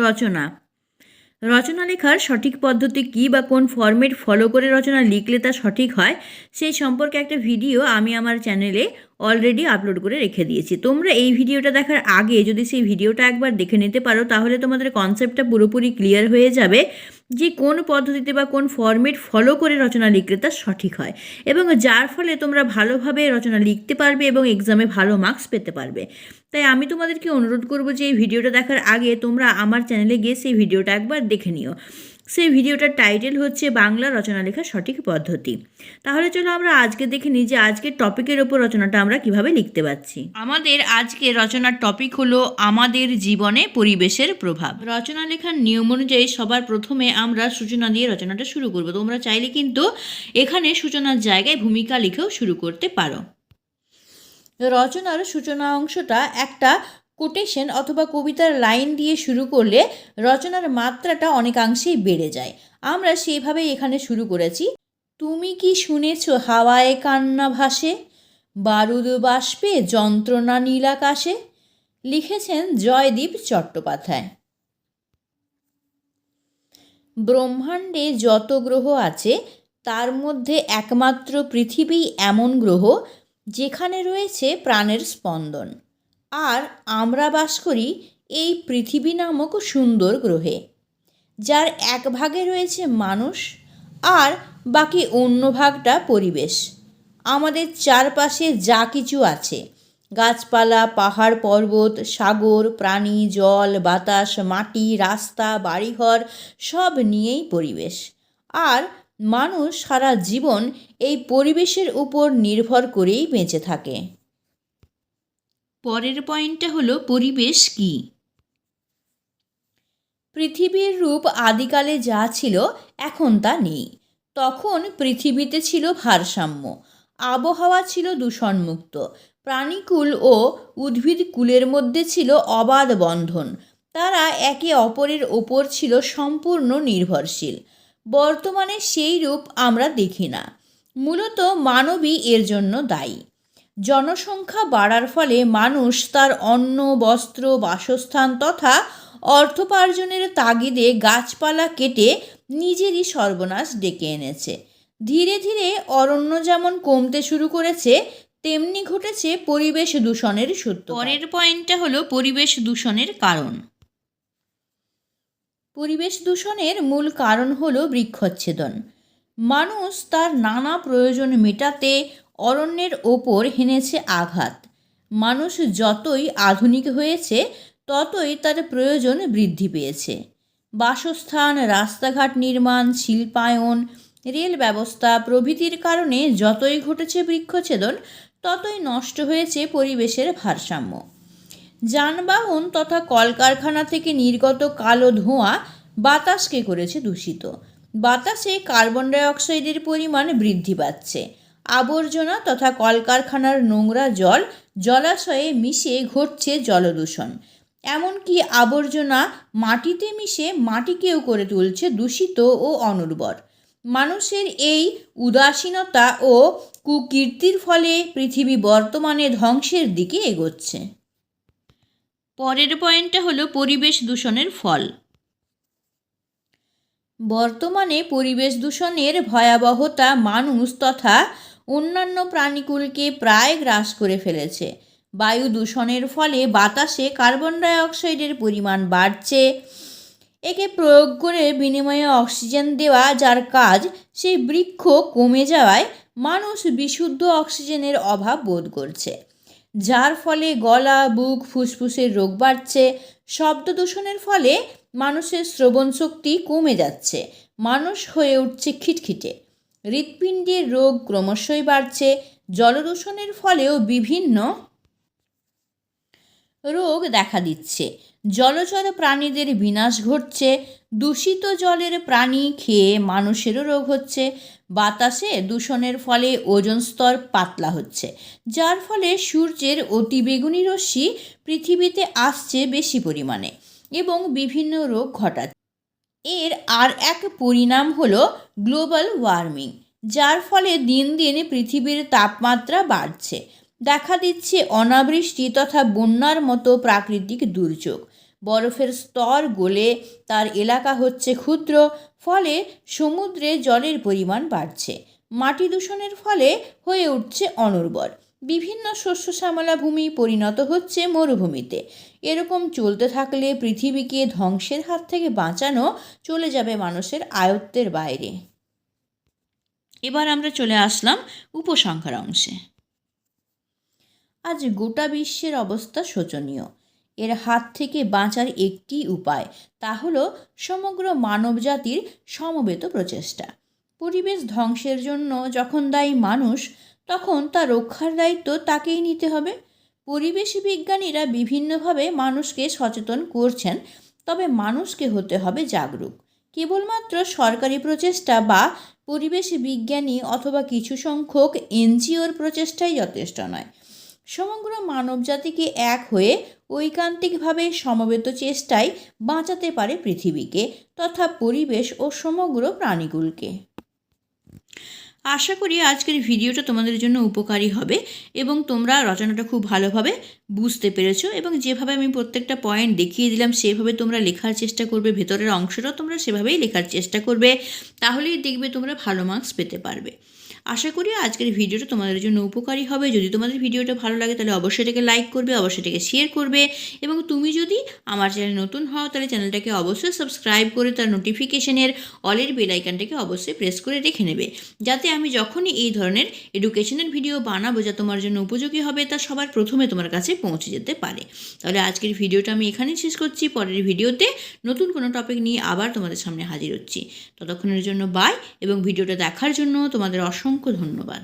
রচনা। রচনা লেখার সঠিক পদ্ধতি কী বা কোন ফর্মেট ফলো করে রচনা লিখলে তা সঠিক হয়, সেই সম্পর্কে একটা ভিডিও আমি আমার চ্যানেলে অলরেডি আপলোড করে রেখে দিয়েছি। তোমরা এই ভিডিওটা দেখার আগে যদি সেই ভিডিওটা একবার দেখে নিতে পারো, তাহলে তোমাদের কনসেপ্টটা পুরোপুরি ক্লিয়ার হয়ে যাবে। যে কোন পদ্ধতিতে বা কোন ফর্মেট ফলো করে রচনা লিখলে তা সঠিক হয় এবং যার ফলে তোমরা ভালোভাবে রচনা লিখতে পারবে এবং এক্সামে ভালো মার্কস পেতে পারবে। তাই আমি তোমাদেরকে অনুরোধ করব যে এই ভিডিওটা দেখার আগে তোমরা আমার চ্যানেলে গিয়ে সেই ভিডিওটা একবার দেখে নিও। সেই ভিডিওটার টাইটেল হচ্ছে বাংলা রচনা লেখার সঠিক পদ্ধতি। তাহলে চলো আমরা আজকে দেখে নিই যে আজকের টপিকের ওপর রচনাটা আমরা কীভাবে লিখতে পারছি। আমাদের আজকে রচনার টপিক হলো আমাদের জীবনে পরিবেশের প্রভাব। রচনা লেখার নিয়ম অনুযায়ী সবার প্রথমে আমরা সূচনা দিয়ে রচনাটা শুরু করব। তোমরা চাইলে কিন্তু এখানে সূচনার জায়গায় ভূমিকা লিখেও শুরু করতে পারো। রচনার সূচনা অংশটা একটা কোটেশন অথবা কবিতার লাইন দিয়ে শুরু করলে রচনার মাত্রাটা অনেকাংশেই বেড়ে যায়। আমরা সেইভাবেই এখানে শুরু করেছি। তুমি কি শুনেছ হাওয়ায় কান্না ভাসে? বারুদ বাষ্পে যন্ত্রণা নীলাকাশে লিখেছেন জয়দীপ চট্টোপাধ্যায়। ব্রহ্মাণ্ডে যত গ্রহ আছে, তার মধ্যে একমাত্র পৃথিবী এমন গ্রহ যেখানে রয়েছে প্রাণের স্পন্দন। আর আমরা বাস করি এই পৃথিবী নামক সুন্দর গ্রহে, যার এক ভাগে রয়েছে মানুষ আর বাকি অন্য ভাগটা পরিবেশ। আমাদের চারপাশে যা কিছু আছে, গাছপালা, পাহাড়, পর্বত, সাগর, প্রাণী, জল, বাতাস, মাটি, রাস্তা, বাড়িঘর, সব নিয়েই পরিবেশ। আর মানুষ সারা জীবন এই পরিবেশের উপর নির্ভর করেই বেঁচে থাকে। পরের পয়েন্টটা হলো পরিবেশ কি? পৃথিবীর রূপ আদিকালে যা ছিল এখন তা নেই। তখন পৃথিবীতে ছিল ভারসাম্য, আবহাওয়া ছিল দূষণমুক্ত, প্রাণীকুল ও উদ্ভিদকুলের মধ্যে ছিল অবাধ বন্ধন, তারা একে অপরের ওপর ছিল সম্পূর্ণ নির্ভরশীল। বর্তমানে সেই রূপ আমরা দেখি না, মূলত মানবই এর জন্য দায়ী। জনসংখ্যা বাড়ার ফলে মানুষ তার অন্ন বস্ত্র বাসস্থান তথা অর্থোপার্জনের তাগিদে গাছপালা কেটে নিজেরই সর্বনাশ ডেকে এনেছে। ধীরে ধীরে অরণ্য যেমন কমতে শুরু করেছে তেমনি ঘটেছে পরিবেশ দূষণের সত্য পরের পয়েন্টটা হলো পরিবেশ দূষণের কারণ। পরিবেশ দূষণের মূল কারণ হলো বৃক্ষচ্ছেদন। মানুষ তার নানা প্রয়োজন মেটাতে অরণ্যের ওপর হেনেছে আঘাত। মানুষ যতই আধুনিক হয়েছে, ততই তার প্রয়োজন বৃদ্ধি পেয়েছে। বাসস্থান, রাস্তাঘাট নির্মাণ, শিল্পায়ন, রেল ব্যবস্থা প্রভৃতির কারণে যতই ঘটেছে বৃক্ষছেদন, ততই নষ্ট হয়েছে পরিবেশের ভারসাম্য। যানবাহন তথা কলকারখানা থেকে নির্গত কালো ধোঁয়া বাতাসকে করেছে দূষিত। বাতাসে কার্বন ডাইঅক্সাইডের পরিমাণ বৃদ্ধি পাচ্ছে। আবর্জনা তথা কলকারখানার নোংরা জল, জলাশয়ে মিশে ঘটছে জলদূষণ। এমনকি আবর্জনা মাটিতে মিশে মাটিকেও করে তুলছে দূষিত ও অনুর্বর। মানুষের এই উদাসীনতা ও কুকীর্তির ফলে পৃথিবী বর্তমানে ধ্বংসের দিকে এগোচ্ছে। পরের পয়েন্টটা হলো পরিবেশ দূষণের ফল। বর্তমানে পরিবেশ দূষণের ভয়াবহতা মানুষ তথা অন্যান্য প্রাণীকুলকে প্রায় গ্রাস করে ফেলেছে। বায়ু দূষণের ফলে বাতাসে কার্বন ডাইঅক্সাইডের পরিমাণ বাড়ছে। একে প্রয়োগ করে বিনিময়ে অক্সিজেন দেওয়া, যার কাজ সেই বৃক্ষ কমে যাওয়ায় মানুষ বিশুদ্ধ অক্সিজেনের অভাব বোধ করছে। যার ফলে গলা, বুক, ফুসফুসের রোগ বাড়ছে। শব্দ দূষণের ফলে মানুষের শ্রবণ শক্তি কমে যাচ্ছে। মানুষ হয়ে উঠছে খিটখিটে। হৃৎপিণ্ডের রোগ ক্রমশই বাড়ছে, জলদূষণের ফলেও বিভিন্ন রোগ দেখা দিচ্ছে। জলচর প্রাণীদের বিনাশ ঘটছে, দূষিত জলের প্রাণী খেয়ে মানুষেরও রোগ হচ্ছে, বাতাসে দূষণের ফলে ওজন স্তর পাতলা হচ্ছে, যার ফলে সূর্যের অতিবেগুনি রশ্মি পৃথিবীতে আসছে বেশি পরিমাণে এবং বিভিন্ন রোগ ঘটাচ্ছে। এর আর এক পরিণাম হলো গ্লোবাল ওয়ার্মিং, যার ফলে দিন দিন পৃথিবীর তাপমাত্রা বাড়ছে। দেখা দিচ্ছে অনাবৃষ্টি তথা বন্যার মতো প্রাকৃতিক দুর্যোগ। বরফের স্তর গলে তার এলাকা হচ্ছে ক্ষুদ্র, ফলে সমুদ্রে জলের পরিমাণ বাড়ছে। মাটি দূষণের ফলে হয়ে উঠছে অনুর্বর। বিভিন্ন শস্য শ্যামলা ভূমি পরিণত হচ্ছে মরুভূমিতে। এরকম চলতে থাকলে পৃথিবীকে ধ্বংসের হাত থেকে বাঁচানো চলে যাবে মানুষের আয়ত্তের বাইরে। এবার আমরা চলে আসলাম উপসংখ্যার অংশে। আজ গোটা বিশ্বের অবস্থা শোচনীয়। এর হাত থেকে বাঁচার একটি উপায় তা হলো সমগ্র মানবজাতির সমবেত প্রচেষ্টা। পরিবেশ ধ্বংসের জন্য যখন দায়ী মানুষ তখন তা রক্ষার দায়িত্ব তাকেই নিতে হবে। পরিবেশ বিজ্ঞানীরা বিভিন্নভাবে মানুষকে সচেতন করছেন, তবে মানুষকে হতে হবে জাগরুক। কেবলমাত্র সরকারি প্রচেষ্টা বা পরিবেশ বিজ্ঞানী অথবা কিছু সংখ্যক এনজিওর প্রচেষ্টাই যথেষ্ট নয়। সমগ্র মানবজাতিকে এক হয়ে ঐকান্তিকভাবে সমবেত চেষ্টায় বাঁচাতে পারে পৃথিবীকে তথা পরিবেশ ও সমগ্র প্রাণীকুলকে আশা করি আজকের ভিডিওটা তোমাদের জন্য উপকারী হবে এবং তোমরা রচনাটা খুব ভালোভাবে বুঝতে পেরেছ এবং যেভাবে আমি প্রত্যেকটা পয়েন্ট দেখিয়ে দিলাম, সেভাবে তোমরা লেখার চেষ্টা করবে, ভেতরের অংশটাও তোমরা সেভাবেই লেখার চেষ্টা করবে, তাহলেই দেখবে তোমরা ভালো মার্কস পেতে পারবে। আশা করি আজকের ভিডিওটা তোমাদের জন্য উপকারী হবে। যদি তোমাদের ভিডিওটা ভালো লাগে, তাহলে অবশ্যই এটাকে লাইক করবে, অবশ্যই এটাকে শেয়ার করবে এবং তুমি যদি আমার চ্যানেল নতুন হও, তাহলে চ্যানেলটাকে অবশ্যই সাবস্ক্রাইব করে তার নোটিফিকেশনের অলের বেল আইকনটাকে অবশ্যই প্রেস করে রেখে নেবে। যাতে আমি যখনই এই ধরনের এডুকেশনের ভিডিও বানাবো, যা তোমার জন্য উপযোগী হবে, তা সবার প্রথমে তোমার কাছে পৌঁছে যেতে পারে। তাহলে আজকের ভিডিওটা আমি এখানেই শেষ করছি। পরের ভিডিওতে নতুন কোনো টপিক নিয়ে আবার তোমাদের সামনে হাজির হচ্ছি। ততক্ষণের জন্য বাই এবং ভিডিওটা দেখার জন্য তোমাদের অসংখ্য ধন্যবাদ।